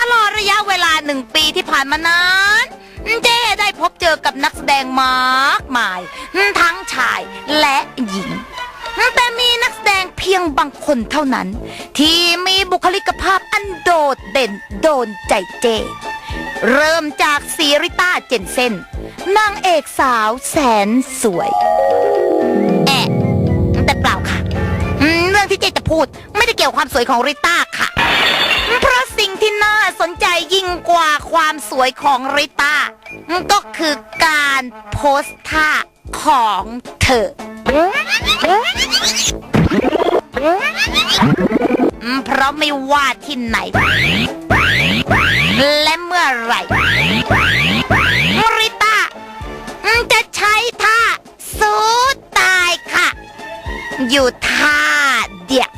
ตลอดระยะเวลาหนึ่งปีที่ผ่านมานั้นเจ้ได้พบเจอกับนักแสดงมากมาย ทั้งชายและหญิง แต่มีนักแสดงเพียงบางคนเท่านั้น ที่มีบุคลิกภาพอันโดดเด่นโดนใจเจ เริ่มจากซีริต้าเจนเซนนางเอกสาวแสนสวยแอะแต่เปล่าค่ะ เรื่องที่เจจะพูดไม่ได้เกี่ยวความสวยของริต้าค่ะ ความสวยของริต้าก็คือการโพสท่าของเธอ เพราะไม่ว่าที่ไหน และเมื่อไหร่ริต้าจะใช้ท่าสู้ตายค่ะ อยู่ท่าเดียว